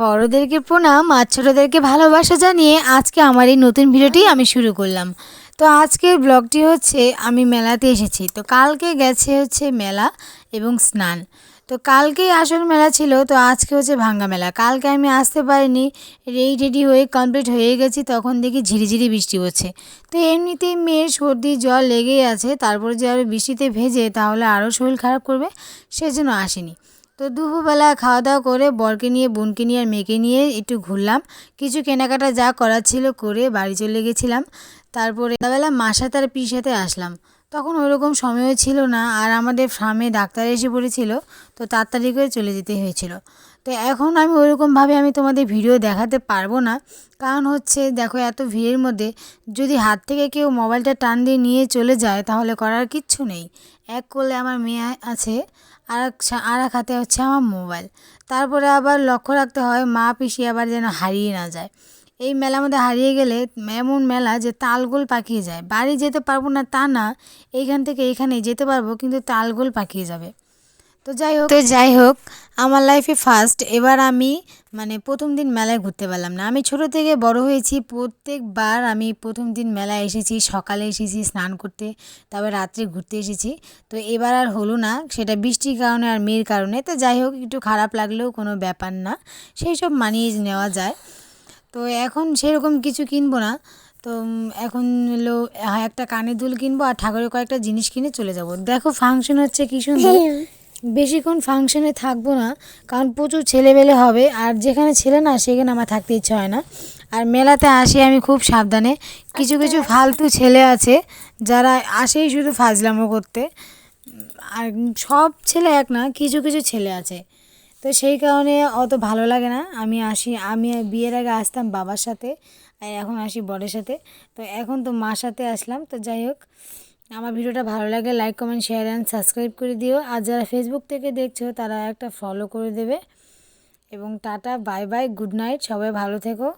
বড়োদেরকে প্রণাম, আর ছোটোদেরকে ভালোবাসা জানিয়ে আজকে আমার এই নতুন ভিডিওটি আমি শুরু করলাম। তো আজকের ব্লগটি হচ্ছে, আমি মেলাতে এসেছি। তো কালকে গেছে হচ্ছে মেলা এবং স্নান। তো কালকেই আসল মেলা ছিল, তো আজকে হচ্ছে ভাঙ্গা মেলা। কালকে আমি আসতে পারিনি, রেডি রেডি হয়ে কমপ্লিট হয়ে গেছি, তখন দেখি ঝিরিঝিরি বৃষ্টি হচ্ছে। তো এমনিতেই মেয়ের সর্দি, জ্বর লেগেই আছে, তারপরে যে আরও বৃষ্টিতে ভেজে তাহলে আরও শরীর খারাপ করবে, সেজন্য আসিনি। তো দুপুরবেলা খাওয়া দাওয়া করে বরকে নিয়ে, বোনকে নিয়ে আর মেয়েকে নিয়ে একটু ঘুরলাম। কিছু কেনাকাটা যা করার ছিল করে বাড়ি চলে গেছিলাম। তারপরে বেলা মার সাথে আর পির সাথে আসলাম। তখন ওরকম সময়ও ছিল না আর আমাদের ফার্মে ডাক্তার এসে পড়েছিল, তো তাড়াতাড়ি করে চলে যেতে হয়েছিল। তো এখন আমি ওরকমভাবে আমি তোমাদের ভিডিও দেখাতে পারব না। কারণ হচ্ছে, দেখো এত ভিড়ের মধ্যে যদি হাত থেকে কেউ মোবাইলটা টান দিয়ে নিয়ে চলে যায়, তাহলে করার কিচ্ছু নেই। এক কোলে আমার মেয়ে আছে, আর এক আর এক হাতে হচ্ছে আমার মোবাইল। তারপরে আবার লক্ষ্য রাখতে হয়, মা পিসি আবার যেন হারিয়ে না যায়। এই মেলার মধ্যে হারিয়ে গেলে এমন মেলা যে তালগোল পাকিয়ে যায়। বাড়ি যেতে পারব না তা না, এইখান থেকে এইখানে যেতে পারব, কিন্তু তালগোল পাকিয়ে যাবে। তো যাই হোক তো যাই হোক আমার লাইফে ফার্স্ট এবার আমি মানে প্রথম দিন মেলায় ঘুরতে পারলাম না। আমি ছোট থেকে বড় হয়েছি প্রত্যেকবার আমি প্রথম দিন মেলায় এসেছি সকালে এসেছি স্নান করতে তারপর রাত্রে ঘুরতে এসেছি। তো এবার আর হলো না সেটা বৃষ্টির কারণে আর মেয়ের কারণে। তো যাই হোক একটু খারাপ লাগলেও কোনো ব্যাপার না সেই সব মানিয়ে নেওয়া যায়। তো এখন সেরকম কিছু কিনবো না তো এখন হলো আহ, একটা কানের দুল কিনবো আর ঠাকুরের কয়েকটা জিনিস কিনে চলে যাব। দেখো ফাংশন হচ্ছে কি সুন্দর। বেশিক্ষণ ফাংশনে থাকব না, কারণ প্রচুর ছেলেবেলে হবে, আর যেখানে ছেলে না, সেখানে আমার থাকতে ইচ্ছা হয় না। আর মেলাতে আসি আমি খুব সাবধানে। কিছু কিছু ফালতু ছেলে আছে, যারা আসেই শুধু ফাজলামো করতে। আর সব ছেলে এক না, কিছু কিছু ছেলে আছে। তো সেই কারণে অত ভালো লাগে না। আমি আসি, আমি বিয়ের আগে আসতাম বাবার সাথে, আর এখন আসি বরের সাথে। তো এখন তো মার সাথে আসলাম, তো যাই হোক। আমার ভিডিওটা ভালো লাগে like comment share and subscribe করে দিও। আর যারা ফেসবুক থেকে দেখছ, তারা একটা ফলো করে দেবে। এবং tata bye bye good night সবাই ভালো থেকো।